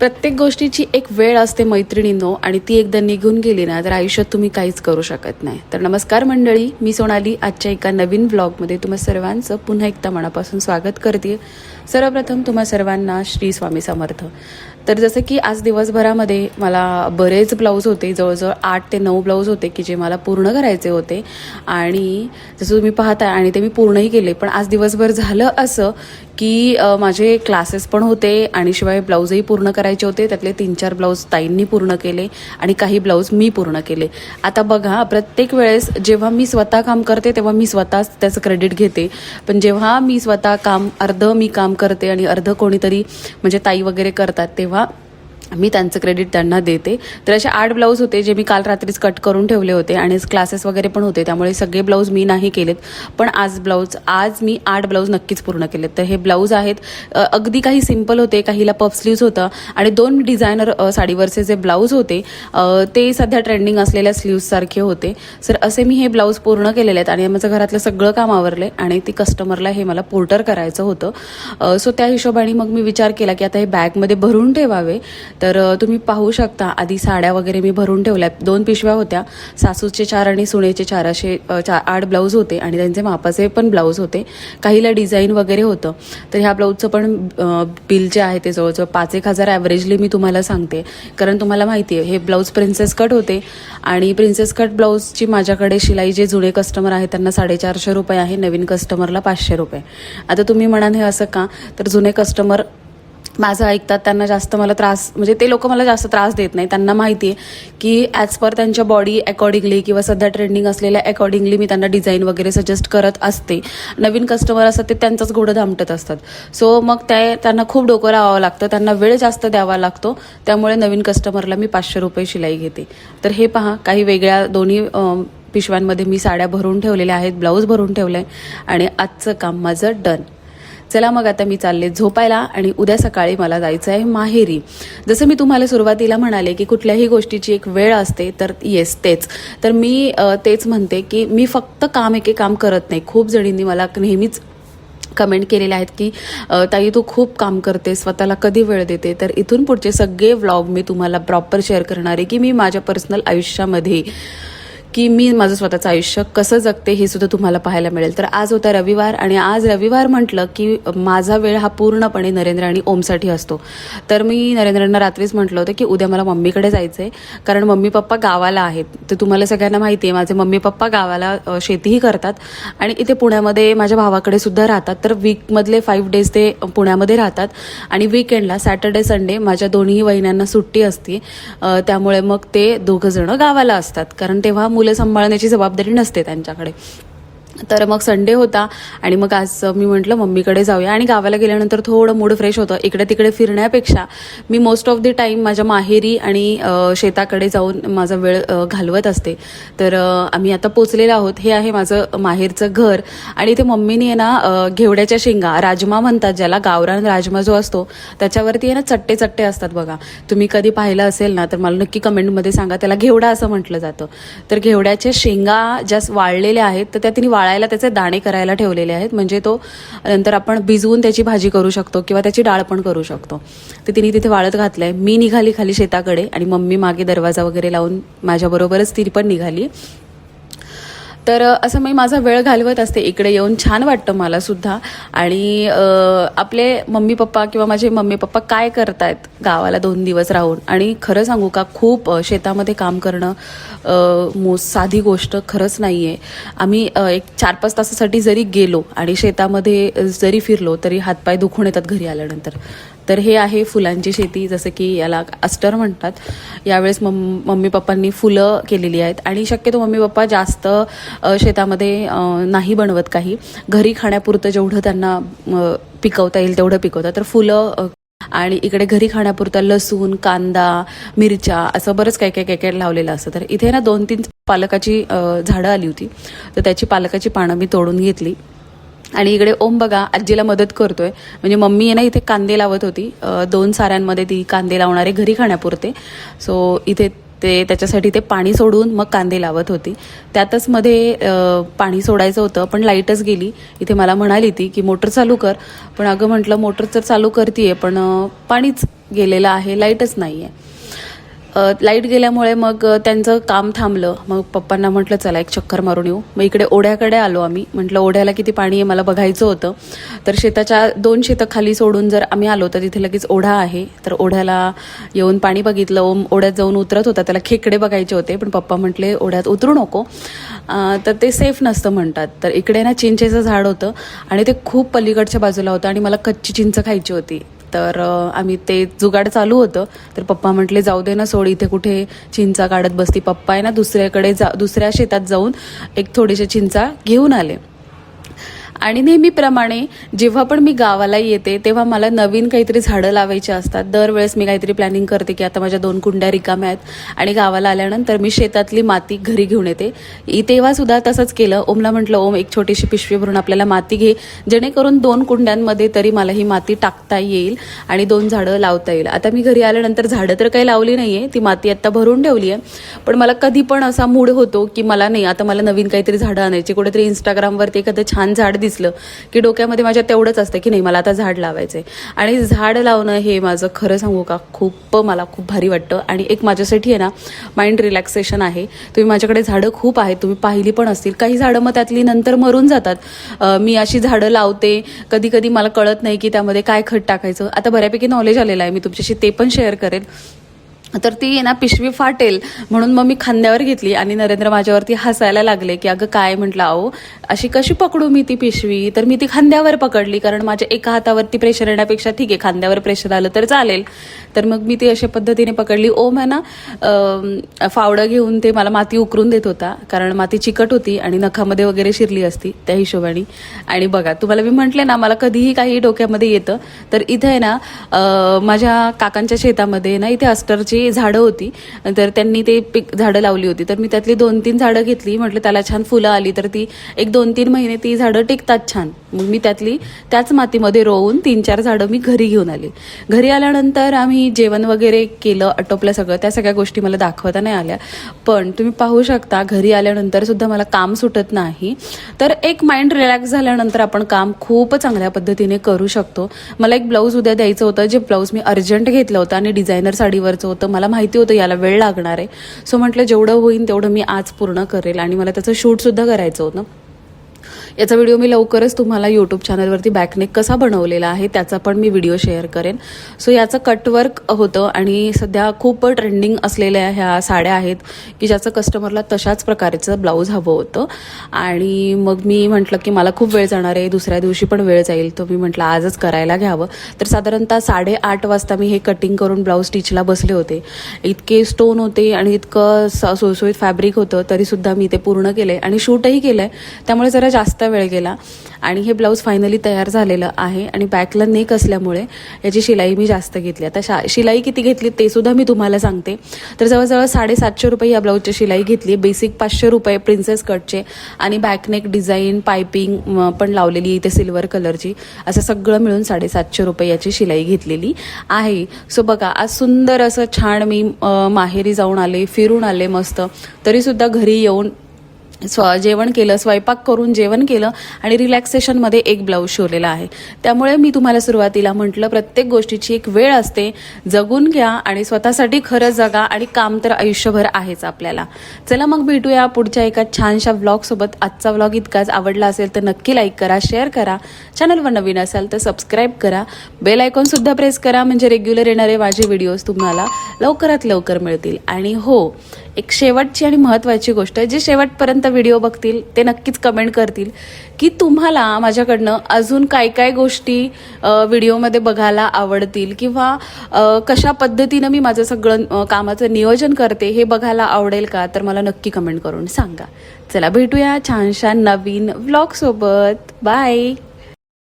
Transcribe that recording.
प्रत्येक गोष्टीची एक वेळ असते मैत्रिणींनो आणि ती एकदा निघून गेली ना तर आयुष्यात तुम्ही काहीच करू शकत नाही. तर नमस्कार मंडळी मी सोनाली आजच्या एका नवीन ब्लॉगमध्ये तुम्हा सर्वांचं पुन्हा एकदा मनापासून स्वागत करते. सर्वप्रथम तुम्हा सर्वांना श्री स्वामी समर्थ. तर जसं की आज दिवसभरामध्ये मला बरेच ब्लाऊज होते जवळजवळ आठ ते नऊ ब्लाऊज होते की जे मला पूर्ण करायचे होते. आणि जसं तुम्ही पाहता आणि ते मी पूर्णही केले पण आज दिवसभर झालं असं की माझे क्लासेस पण होते आणि शिवाय ब्लाऊजही पूर्ण करायचे होते. त्यातले तीन चार ब्लाऊज ताईंनी पूर्ण केले आणि काही ब्लाऊज मी पूर्ण केले. आता बघा प्रत्येक वेळेस जेव्हा मी स्वतः काम करते तेव्हा मी स्वतःच त्याचं क्रेडिट घेते. पण जेव्हा मी स्वतः काम अर्ध मी काम करते आणि अर्ध कोणीतरी म्हणजे ताई वगैरे करतात तेव्हा मी त्यांचं क्रेडिट त्यांना देते. तर असे आठ ब्लाऊज होते जे मी काल रात्रीच कट करून ठेवले होते आणि क्लासेस वगैरे पण होते. त्यामुळे सगळे ब्लाऊज मी नाही केलेत. पण आज ब्लाऊज आज मी आठ ब्लाऊज नक्कीच पूर्ण केलेत. तर हे ब्लाऊज आहेत. अगदी काही सिंपल होते काहीला पफ स्लीव्ज होतं आणि दोन डिझायनर साडीवरचे जे ब्लाऊज होते ते सध्या ट्रेंडिंग असलेल्या स्लीव्जसारखे होते. सर असे मी हे ब्लाऊज पूर्ण केलेले आहेत आणि माझं घरातलं सगळं काम आवरलं आणि ती कस्टमरला हे मला पोर्टर करायचं होतं. सो त्या हिशोबाने मग मी विचार केला की आता हे बॅगमध्ये भरून ठेवावे. तर तुम्ही पाहू शकता आधी साड्या वगैरे मी भरून ठेवल्या. दोन पिशव्या होत्या. सासूचे चार आणि सुनेचे चार असे चार आठ ब्लाऊज होते आणि त्यांचे मापाचे पण ब्लाऊज होते. काहीला डिझाईन वगैरे होतं. तर ह्या ब्लाऊजचं पण बिल जे आहे ते जवळजवळ पाच एक हजार ॲव्हरेजली मी तुम्हाला सांगते. कारण तुम्हाला माहिती आहे हे ब्लाऊज प्रिन्सेस कट होते आणि प्रिन्सेस कट ब्लाऊजची माझ्याकडे शिलाई जे जुने कस्टमर आहेत त्यांना साडेचारशे रुपये आहे नवीन कस्टमरला पाचशे रुपये. आता तुम्ही म्हणाल हे असं का? तर जुने कस्टमर माझं ऐकतात त्यांना जास्त मला त्रास म्हणजे ते लोक मला जास्त त्रास देत नाही. त्यांना माहिती आहे की ॲज पर त्यांच्या बॉडी अकॉर्डिंगली किंवा सध्या ट्रेंडिंग असलेल्या अकॉर्डिंगली मी त्यांना डिझाईन वगैरे सजेस्ट करत असते. नवीन कस्टमर असतात ते त्यांचंच घोडं धामटत असतात. सो मग ते त्यांना खूप डोकं लावावं लागतं त्यांना वेळ जास्त द्यावा लागतो त्यामुळे नवीन कस्टमरला मी पाचशे रुपये शिलाई घेते. तर हे पहा काही वेगळ्या दोन्ही पिशव्यांमध्ये मी साड्या भरून ठेवलेल्या आहेत ब्लाऊज भरून ठेवलं आहे आणि आजचं काम माझं डन चला मग आता मी चालले झोपायला आणि उद्या सकाळी मला जायचं आहे माहेरी. जसं मी तुम्हाला सुरुवातीला म्हणाले की कुठल्याही गोष्टीची एक वेळ असते तर येस तेच. तर मी तेच म्हणते की मी फक्त काम एके काम करत नाही. खूप जणींनी मला नेहमीच कमेंट केलेले आहेत की ताई तू खूप काम करते स्वतःला कधी वेळ देते? तर इथून पुढचे सगळे व्लॉग मी तुम्हाला प्रॉपर शेअर करणार आहे की मी माझ्या पर्सनल आयुष्यामध्ये. की मी माझं स्वतःचं आयुष्य कसं जगते हे सुद्धा तुम्हाला पाहायला मिळेल. तर आज होता रविवार आणि आज रविवार म्हटलं की माझा वेळ हा पूर्णपणे नरेंद्र आणि ओमसाठी असतो. तर मी नरेंद्रांना रात्रीच म्हटलं होतं की उद्या मला मम्मीकडे जायचं आहे कारण मम्मी पप्पा गावाला आहेत. तर तुम्हाला सगळ्यांना माहिती आहे माझे मम्मी पप्पा गावाला शेतीही करतात आणि इथे पुण्यामध्ये माझ्या भावाकडे सुद्धा राहतात. तर वीकमधले फाईव्ह डेज ते पुण्यामध्ये राहतात आणि विकेंडला सॅटर्डे संडे माझ्या दोन्ही वहिन्यांना सुट्टी असते. त्यामुळे मग ते दोघंजणं गावाला असतात. कारण तेव्हा मुलं सांभाळण्याची जबाबदारी नसते त्यांच्याकडे. तर मग संडे होता आणि मग आज मी म्हटलं मम्मीकडे जाऊया. आणि गावाला गेल्यानंतर थोडं मूड फ्रेश होतं. इकडे तिकडे फिरण्यापेक्षा मी मोस्ट ऑफ द टाईम माझ्या माहेरी आणि शेताकडे जाऊन माझा वेळ घालवत असते. तर आम्ही आता पोचलेलो आहोत. हे आहे माझं माहेरचं घर. आणि इथे मम्मीने आहे ना घेवड्याच्या शेंगा राजमा म्हणतात ज्याला गावरान राजमा जो असतो त्याच्यावरती आहे ना चट्टे चट्टे असतात बघा. तुम्ही कधी पाहिलं असेल ना तर मला नक्की कमेंटमध्ये सांगा. त्याला घेवडा असं म्हटलं जातं. तर घेवड्याच्या शेंगा ज्या वाळलेल्या आहेत तर त्या तिने वाळायला त्याचे दाणे करायला ठेवलेले आहेत. म्हणजे तो नंतर आपण भिजवून त्याची भाजी करू शकतो किंवा त्याची डाळ पण करू शकतो. तर तिने तिथे वाळत घातलंय. मी निघाली खाली शेताकडे आणि मम्मी मागे दरवाजा वगैरे लावून माझ्याबरोबरच ती पण निघाली. तर असं मी माझा वेळ घालवत असते. इकडे येऊन छान वाटतं मला सुद्धा. आणि आपले मम्मी पप्पा किंवा माझे मम्मी पप्पा काय करतायत गावाला दोन दिवस राहून? आणि खरं सांगू का खूप शेतामध्ये काम करणं मो साधी गोष्ट खरंच नाही आहे आम्ही एक चार पाच तासासाठी जरी गेलो आणि शेतामध्ये जरी फिरलो तरी हातपाय दुखून येतात घरी आल्यानंतर. तर हे आहे फुलांची शेती जसं की याला अस्टर म्हणतात. यावेळेस मम मम्मी पप्पांनी फुलं केलेली आहेत. आणि शक्यतो मम्मी पप्पा जास्त शेतामध्ये नाही बनवत काही. घरी खाण्यापुरतं जेवढं त्यांना पिकवता येईल तेवढं पिकवतात. तर फुलं आणि इकडे घरी खाण्यापुरता लसूण कांदा मिरच्या असं बरंच काय काय काय काय लावलेलं असतं. तर इथे ना दोन तीन पालकाची झाडं आली होती. तर त्याची पालकाची पानं मी तोडून घेतली. आणि इकडे ओम बघा आजीला मदत करतोय. म्हणजे मम्मी आहे ना इथे कांदे लावत होती. दोन साऱ्यांमध्ये ती कांदे लावणारे घरी खाण्यापुरते. सो इथे ते त्याच्यासाठी ते पाणी सोडून मग कांदे लावत होती. त्यातच मध्ये पाणी सोडायचं होतं पण लाईटच गेली. इथे मला म्हणाली ती की मोटर चालू कर. पण अगं म्हटलं मोटर तर चालू करते पण पाणीच गेलेलं आहे लाईटच नाही आहे लाइट गेल्यामुळे मग त्यांचं काम थांबलं. मग पप्पांना म्हटलं चला एक चक्कर मारून येऊ. मग इकडे ओढ्याकडे आलो आम्ही. म्हटलं ओढ्याला किती पाणी आहे? मला बघायचं होतं. तर शेताच्या दोन शेतं खाली सोडून जर आम्ही आलो तर तिथे लगेच ओढा आहे. तर ओढ्याला येऊन पाणी बघितलं. ओम ओढ्यात जाऊन उतरत होता. त्याला खेकडे बघायचे होते. पण पप्पा म्हटले ओढ्यात उतरू नको. तर ते सेफ नसतं म्हणतात. तर इकडे ना चिंचेचं झाड होतं आणि ते खूप पलीकडच्या बाजूला होतं आणि मला कच्ची चिंच खायची होती. तर आम्ही ते जुगाड चालू होतं. तर पप्पा म्हटले जाऊ दे ना सोड इथे कुठे चिंचा काढत बसती. पप्पा आहे ना दुसऱ्याकडे जा दुसऱ्या शेतात जाऊन एक थोडेसे चिंचा घेऊन आले. आणि नेहमीप्रमाणे जेव्हा पण मी गावाला येते तेव्हा मला नवीन काहीतरी झाडं लावायची असतात. दरवेळेस मी काहीतरी प्लॅनिंग करते की आता माझ्या दोन कुंड्या रिकाम्या आहेत आणि गावाला आल्यानंतर मी शेतातली माती घरी घेऊन येते. तेव्हा सुद्धा तसंच केलं. ओमला म्हटलं ओम एक छोटीशी पिशवी भरून आपल्याला माती घे. जेणेकरून दोन कुंड्यांमध्ये तरी मला ही माती टाकता येईल आणि दोन झाडं लावता येईल. आता मी घरी आल्यानंतर झाडं तर काही लावली नाहीये. ती माती आता भरून ठेवली आहे. पण मला कधी पण असा मूड होतो की मला नाही आता मला नवीन काहीतरी झाडं आणायची. कुठेतरी इंस्टाग्रामवरती एखादं छान झाड दिसलं की डोक्यामध्ये माझ्या तेवढंच असतं की नाही मला आता झाड लावायचंय. आणि झाड लावणं हे माझं खरं सांगू का खूप मला खूप भारी वाटतं. आणि एक माझ्यासाठी आहे ना माइंड रिलॅक्सेशन आहे. तुम्ही माझ्याकडे झाडं खूप आहेत तुम्ही पाहिली पण असतील. काही झाडं मग त्यातली नंतर मरून जातात. मी अशी झाडं लावते. कधी कधी मला कळत नाही की त्यामध्ये काय खत टाकायचं. आता बऱ्यापैकी नॉलेज आलेलं आहे. मी तुमच्याशी ते पण शेअर करेन तर ती आहे ना पिशवी फाटेल म्हणून मग मी खांद्यावर घेतली आणि नरेंद्र माझ्यावरती हसायला लागले की अगं काय? म्हटलं अहो अशी कशी पकडू मी ती पिशवी? तर मी ती खांद्यावर पकडली कारण माझ्या एका हातावरती प्रेशर येण्यापेक्षा ठीक आहे खांद्यावर प्रेशर आलं तर चालेल. तर मग मी ती अशा पद्धतीने पकडली. ओम आहे ना फावडं घेऊन ते मला माती उकरून देत होता कारण माती चिकट होती आणि नखामध्ये वगैरे शिरली असती त्या हिशोबाने. आणि बघा तुम्हाला मी म्हटले ना मला कधीही काही डोक्यामध्ये येतं. तर इथे आहे ना माझ्या काकांच्या शेतामध्ये ना इथे अस्टरची झाडं होती तर त्यांनी ते पिक झाडं लावली होती. तर मी त्यातली दोन तीन झाडं घेतली म्हटलं त्याला छान फुलं आली तर ती एक दोन तीन महिने ती झाडं टिकतात छान. मग मी त्यातली त्याच मातीमध्ये रोवून तीन चार झाडं मी घरी घेऊन आली. घरी आल्यानंतर आम्ही जेवण वगैरे केलं आटोपलं सगळं. त्या सगळ्या गोष्टी मला दाखवता नाही आल्या. पण तुम्ही पाहू शकता घरी आल्यानंतर सुद्धा मला काम सुटत नाही. तर एक माइंड रिलॅक्स झाल्यानंतर आपण काम खूप चांगल्या पद्धतीने करू शकतो. मला एक ब्लाऊज उद्या द्यायचं होतं जे ब्लाऊज मी अर्जंट घेतलं होतं आणि डिझायनर साडीवरचं होतं. मला माहिती होतं याला वेळ लागणार आहे. सो म्हटलं जेवढं होईल तेवढं मी आज पूर्ण करेल. आणि मला त्याचं शूटसुद्धा करायचं होतं. याचा व्हिडिओ मी लवकरच तुम्हाला यूट्यूब चॅनलवरती बॅकनेक कसा बनवलेला आहे त्याचा पण मी व्हिडिओ शेअर करेन. सो याचं कटवर्क होतं आणि सध्या खूप ट्रेंडिंग असलेल्या ह्या साड्या आहेत की ज्याचं कस्टमरला तशाच प्रकारचं ब्लाऊज हवं होतं. आणि मग मी म्हटलं की मला खूप वेळ जाणार आहे दुसऱ्या दिवशी पण वेळ जाईल. तो मी म्हटलं आजच करायला घ्यावं. तर साधारणतः साडेआठ वाजता मी हे कटिंग करून ब्लाऊज स्टिचला बसले होते. इतके स्टोन होते आणि इतकं स- सुळसुळीत फॅब्रिक होतं तरीसुद्धा मी ते पूर्ण केले आणि शूटही केलं आहे त्यामुळे जरा जास्त वेळ गेला आणि हे ब्लाऊज फायनली तयार झालेलं आहे आणि बॅकला नेक असल्यामुळे याची शिलाई मी जास्त घेतली. आता शा शिलाई किती घेतली ते सुद्धा मी तुम्हाला सांगते. तर जवळजवळ साडेसातशे रुपये या ब्लाऊजची शिलाई घेतली बेसिक पाचशे रुपये प्रिन्सेस कटचे आणि बॅकनेक डिझाईन पायपिंग पण लावलेली इथे सिल्वर कलरची असं सगळं मिळून साडेसातशे रुपये याची शिलाई घेतलेली आहे. सो बघा आज सुंदर असं छान मी माहेरी जाऊन आले फिरून आले मस्त. तरीसुद्धा घरी येऊन स्व जेवण केलं स्वयंपाक करून जेवण केलं आणि रिलॅक्सेशनमध्ये एक ब्लाऊज शिवलेला आहे. त्यामुळे मी तुम्हाला सुरुवातीला म्हटलं प्रत्येक गोष्टीची एक वेळ असते. जगून घ्या आणि स्वतःसाठी खरं जगा आणि काम तर आयुष्यभर आहेच आपल्याला. चला मग भेटूया पुढच्या एका छानशा व्लॉगसोबत आजचा व्लॉग इतकाच आवडला असेल तर नक्की लाईक करा शेअर करा. चॅनलवर नवीन असाल तर सबस्क्राईब करा. बेल आयकॉनसुद्धा प्रेस करा म्हणजे रेग्युलर येणारे माझे व्हिडिओज तुम्हाला लवकरात लवकर मिळतील. आणि हो एक शेवटची आणि महत्त्वाची गोष्ट जी शेवटपर्यंत व्हिडिओ बघतील ते नक्कीच कमेंट करतील की तुम्हाला माझ्याकडनं अजून काय काय गोष्टी व्हिडिओमध्ये बघायला आवडतील किंवा कशा पद्धतीनं मी माझं सगळं कामाचं नियोजन करते हे बघायला आवडेल का? तर मला नक्की कमेंट करून सांगा. चला भेटूया छानशा नवीन व्लॉगसोबत बाय